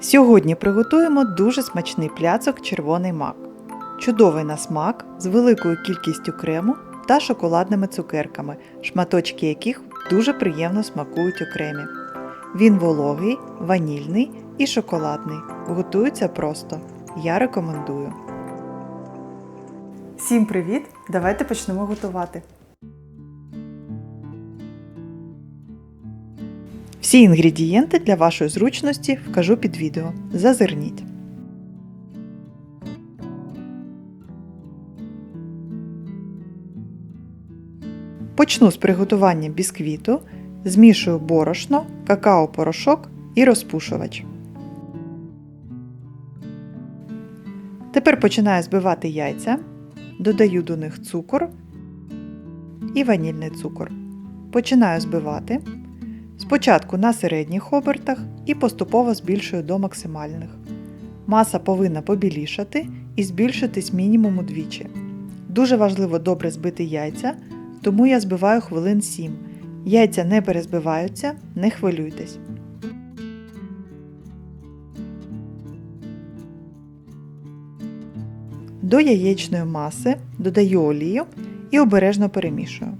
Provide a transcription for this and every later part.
Сьогодні приготуємо дуже смачний пляцок червоний мак. Чудовий на смак з великою кількістю крему та шоколадними цукерками, шматочки яких дуже приємно смакують у кремі. Він вологий, ванільний і шоколадний. Готується просто. Я рекомендую. Всім привіт! Давайте почнемо готувати. Всі інгредієнти для вашої зручності вкажу під відео. Зазирніть. Почну з приготування бісквіту, змішую борошно, какао-порошок і розпушувач. Тепер починаю збивати яйця, додаю до них цукор і ванільний цукор. Починаю збивати. Спочатку на середніх обертах і поступово збільшую до максимальних. Маса повинна побілішати і збільшитись мінімум удвічі. Дуже важливо добре збити яйця, тому я збиваю хвилин 7. Яйця не перезбиваються, не хвилюйтесь. До яєчної маси додаю олію і обережно перемішую.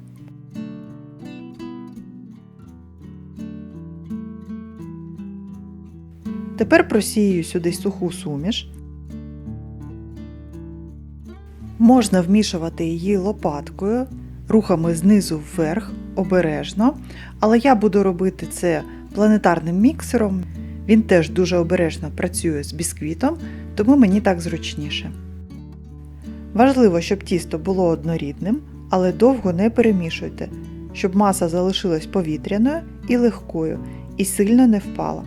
Тепер просію сюди суху суміш. Можна вмішувати її лопаткою, рухами знизу вверх, обережно, але я буду робити це планетарним міксером. Він теж дуже обережно працює з бісквітом, тому мені так зручніше. Важливо, щоб тісто було однорідним, але довго не перемішуйте, щоб маса залишилась повітряною і легкою і сильно не впала.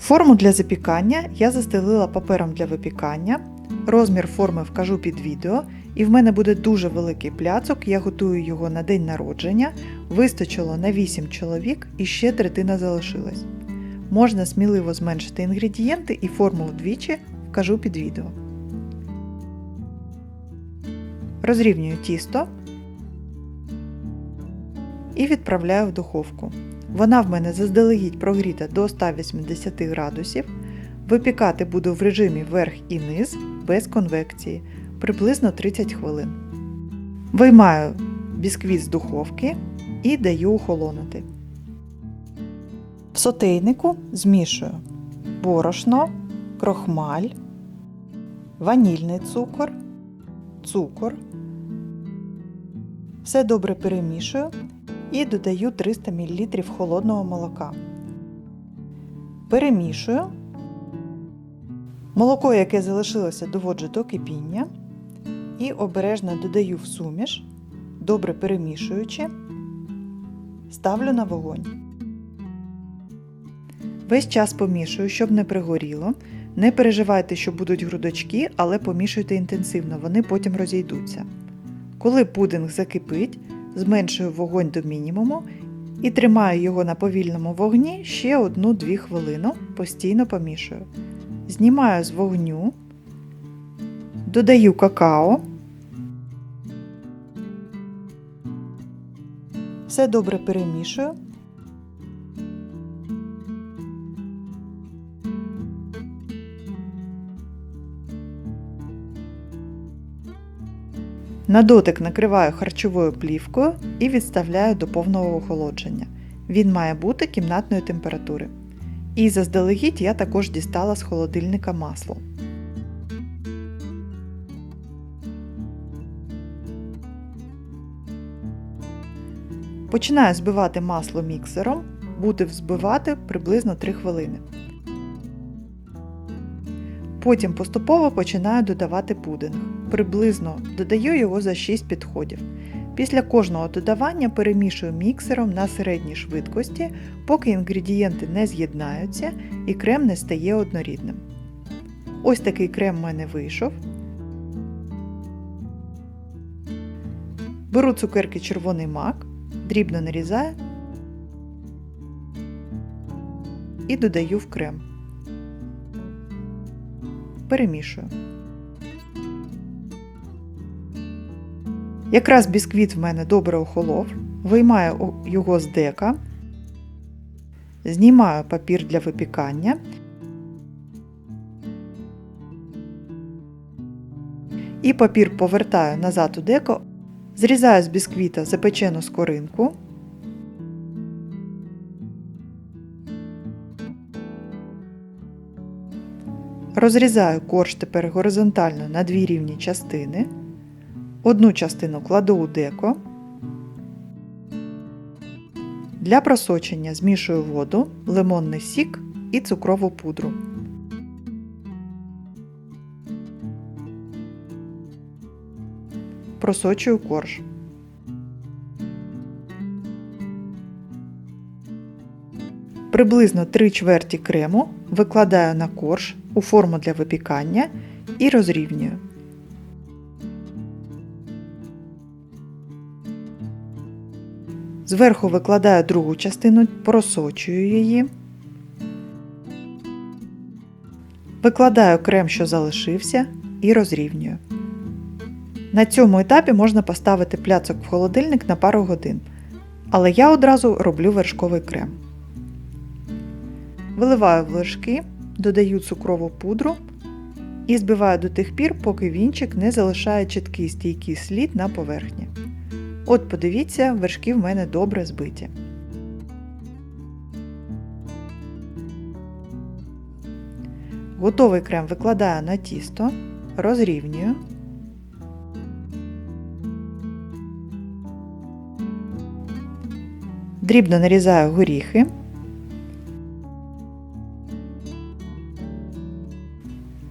Форму для запікання я застелила папером для випікання. Розмір форми вкажу під відео, і в мене буде дуже великий пляцок, я готую його на день народження, вистачило на 8 чоловік і ще третина залишилась. Можна сміливо зменшити інгредієнти і форму вдвічі вкажу під відео. Розрівнюю тісто і відправляю в духовку. Вона в мене заздалегідь прогріта до 180 градусів. Випікати буду в режимі верх і низ без конвекції приблизно 30 хвилин. Виймаю бісквіт з духовки і даю охолонути. В сотейнику змішую борошно, крохмаль, ванільний цукор, цукор. Все добре перемішую і додаю 300 мл холодного молока. Перемішую. Молоко, яке залишилося, доводжу до кипіння і обережно додаю в суміш, добре перемішуючи, ставлю на вогонь. Весь час помішую, щоб не пригоріло. Не переживайте, що будуть грудочки, але помішуйте інтенсивно, вони потім розійдуться. Коли пудинг закипить, зменшую вогонь до мінімуму і тримаю його на повільному вогні ще 1-2 хвилину, постійно помішую. Знімаю з вогню, додаю какао. Все добре перемішую. На дотик накриваю харчовою плівкою і відставляю до повного охолодження. Він має бути кімнатної температури. І заздалегідь я також дістала з холодильника масло. Починаю збивати масло міксером, буду взбивати приблизно 3 хвилини. Потім поступово починаю додавати пудинг. Приблизно додаю його за 6 підходів. Після кожного додавання перемішую міксером на середній швидкості, поки інгредієнти не з'єднаються і крем не стає однорідним. Ось такий крем в мене вийшов. Беру цукерки червоний мак, дрібно нарізаю і додаю в крем перемішую. Якраз бісквіт в мене добре охолов, виймаю його з дека, знімаю папір для випікання і папір повертаю назад у деко, зрізаю з бісквіта запечену скоринку. Розрізаю корж тепер горизонтально на дві рівні частини. Одну частину кладу у деко. Для просочення змішую воду, лимонний сік і цукрову пудру. Просочую корж. Приблизно 3 чверті крему викладаю на корж у форму для випікання і розрівнюю. Зверху викладаю другу частину, просочую її. Викладаю крем, що залишився, і розрівнюю. На цьому етапі можна поставити пляцок в холодильник на пару годин, але я одразу роблю вершковий крем. Виливаю в вершки, додаю цукрову пудру і збиваю до тих пір, поки вінчик не залишає чіткий стійкий слід на поверхні. От подивіться, вершки в мене добре збиті. Готовий крем викладаю на тісто, розрівнюю. Дрібно нарізаю горіхи.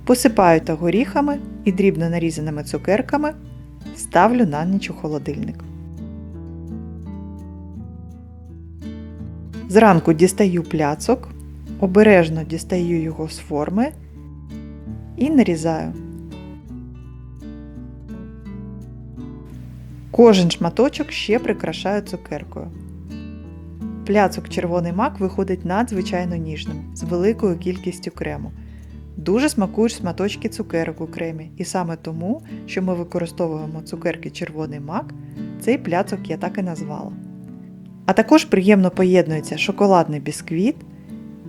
Посипаю та горіхами і дрібно нарізаними цукерками ставлю на ніч у холодильник. Зранку дістаю пляцок, обережно дістаю його з форми і нарізаю. Кожен шматочок ще прикрашаю цукеркою. Пляцок червоний мак виходить надзвичайно ніжним, з великою кількістю крему. Дуже смакують шматочки цукерок у кремі, і саме тому, що ми використовуємо цукерки червоний мак, цей пляцок я так і назвала. А також приємно поєднується шоколадний бісквіт,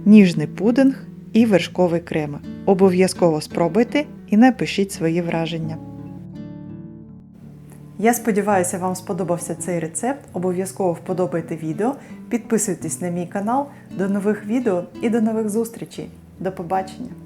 ніжний пудинг і вершковий крем. Обов'язково спробуйте і напишіть свої враження. Я сподіваюся, вам сподобався цей рецепт. Обов'язково вподобайте відео, підписуйтесь на мій канал. До нових відео і до нових зустрічей. До побачення!